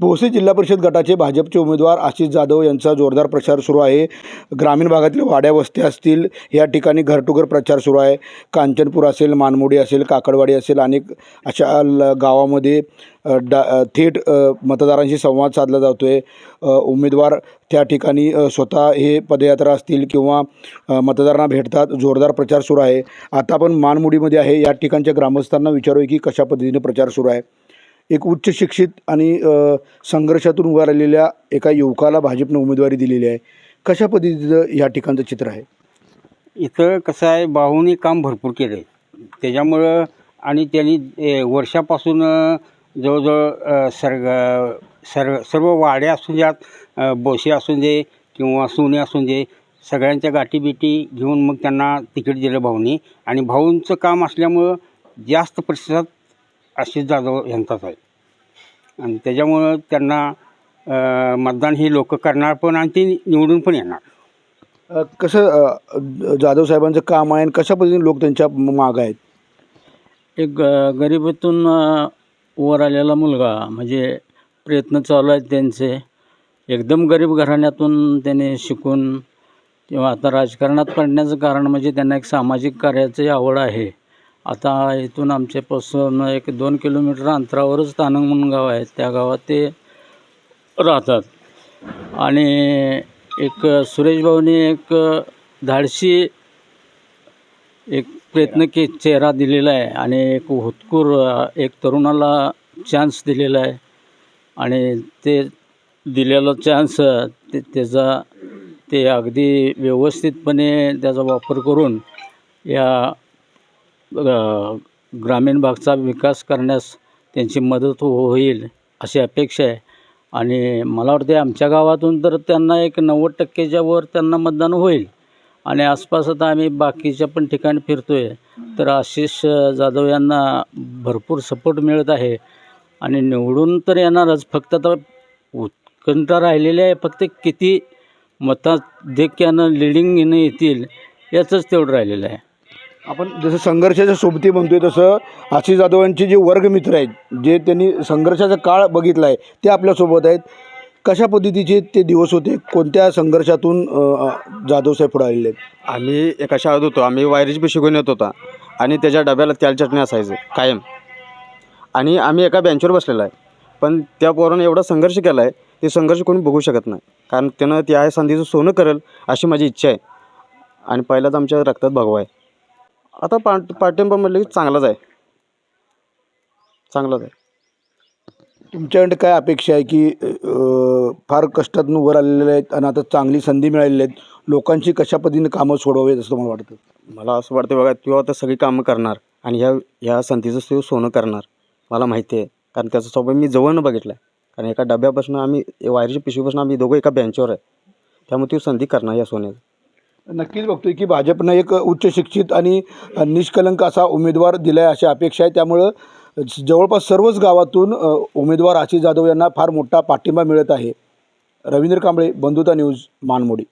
भोसे जिल्हा परिषद गटाचे भाजपचे उमेदवार आशिष जाधव यांचा जोरदार प्रचार सुरू आहे. ग्रामीण भागातील वाड्या वस्त्या असतील या ठिकाणी घरटुघर प्रचार सुरू आहे. कांचनपूर असेल मानमोडी असेल काकडवाडी असेल अनेक अशा ल गावामध्ये डा थेट मतदारांशी संवाद साधला जातो आहे उमेदवार त्या ठिकाणी स्वतः हे पदयात्रा असतील किंवा मतदारांना भेटतात. जोरदार प्रचार सुरू आहे. आता आपण मानमुडीमध्ये आहे. या ठिकाणच्या ग्रामस्थांना विचारूया की कशा पद्धतीने प्रचार सुरू आहे. एक उच्च शिक्षित आणि संघर्षातून उभा राहिलेल्या एका युवकाला भाजपनं उमेदवारी दिलेली आहे. कशा पद्धतीचं या ठिकाणचं चित्र आहे? इथं कसं आहे भाऊने काम भरपूर केलं आहे त्याच्यामुळं आणि त्यांनी वर्षापासून जवळजवळ सर्ग सर्व सर्व वाड्या असू द्यात बोसे बोशी असू दे किंवा सोने असू दे सगळ्यांच्या गाठीबिटी घेऊन मग त्यांना तिकीट दिलं भाऊनी. आणि भाऊंचं काम असल्यामुळं जास्त प्रतिसाद आशिष जाधव यांचाच आहे. आणि त्याच्यामुळं त्यांना मतदान ही लोक करणार पण आणि ती निवडून पण येणार. कसं जाधव साहेबांचं काम आहे आणि कशा पद्धतीने लोक त्यांच्या मागं आहेत? एक ग गरिबीतून वर आलेला मुलगा म्हणजे प्रयत्न चालू आहेत त्यांचे. एकदम गरीब घराण्यातून त्याने शिकून किंवा आता राजकारणात पडण्याचं कारण म्हणजे त्यांना एक सामाजिक कार्याची आवड आहे. आता इथून आमच्यापासून एक दोन किलोमीटर अंतरावरच तानंग म्हणून गाव आहे. त्या गावात ते राहतात. आणि एक सुरेश भाऊनी एक धाडशी एक प्रयत्न के चेहरा दिलेला आहे आणि एक हुतकूर एक तरुणाला चान्स दिलेला आहे. आणि ते दिलेला चान्स ते त्याचा ते अगदी व्यवस्थितपणे त्याचा वापर करून या ग्रामीण भागचा विकास करण्यास त्यांची मदत हो होईल अशी अपेक्षा आहे. आणि मला वाटते आमच्या गावातून तर त्यांना एक नव्वद टक्केच्या वर त्यांना मतदान होईल. आणि आसपास आता आम्ही बाकीच्या पण ठिकाणी फिरतो आहे तर आशिष जाधव यांना भरपूर सपोर्ट मिळत आहे. आणि निवडून तर येणारच. फक्त आता उत्कंठा राहिलेली आहे. फक्त किती मताधिक्यानं लिडिंग येणं येतील याचंच तेवढं राहिलेलं आहे. आपण जसं संघर्षाच्या सोबती म्हणतोय तसं आशिष जाधव यांचे जे वर्गमित्र आहेत जे त्यांनी संघर्षाचा काळ बघितला आहे ते आपल्यासोबत आहेत. कशा पद्धतीचे ते दिवस होते? कोणत्या संघर्षातून जाधव साहेब पुढे आलेले आहेत? आम्ही एका शाळेत होतो. आम्ही वायरीची पिशवी घेऊन येत होता. आणि त्याच्या डब्याला त्याल चटणी असायचं कायम. आणि आम्ही एका बेंचवर बसलेला आहे. पण त्या पोरानं एवढा संघर्ष केला आहे ते संघर्ष कोणी बघू शकत नाही. कारण त्यानं त्या संधीचं सोनं करेल अशी माझी इच्छा आहे. आणि पहिलाच आमच्या रक्तात भगवा आहे. आता पा पाठिंबा म्हटलं की चांगलाच आहे. चांगलाच आहे. तुमच्याकडे काय अपेक्षा आहे की अ, फार कष्टातून वर आलेले आहेत आणि आता चांगली संधी मिळालेली आहेत. लोकांची कशा पद्धतीने कामं सोडवावीत असं मला वाटतं? मला असं वाटतं बघा तो आता सगळी कामं करणार आणि ह्या ह्या संधीचं तो सोनं करणार. मला माहिती आहे. कारण त्याचा स्वभाव मी जवळनं बघितला आहे कारण एका डब्यापासून आम्ही वायरीच्या पिशवीपासून आम्ही दोघं एका बेंचवर आहे. त्यामुळे ती संधी करणार या सोन्याचं. नक्कीच बघतोय की भाजपनं एक उच्च शिक्षित आणि निष्कलंक असा उमेदवार दिला आहे अशी अपेक्षा आहे. त्यामुळं जवळपास सर्वच गावातून उमेदवार आशिष जाधव यांना फार मोठा पाठिंबा मिळत आहे. रवींद्र कांबळे बंधुता न्यूज मानमोडी.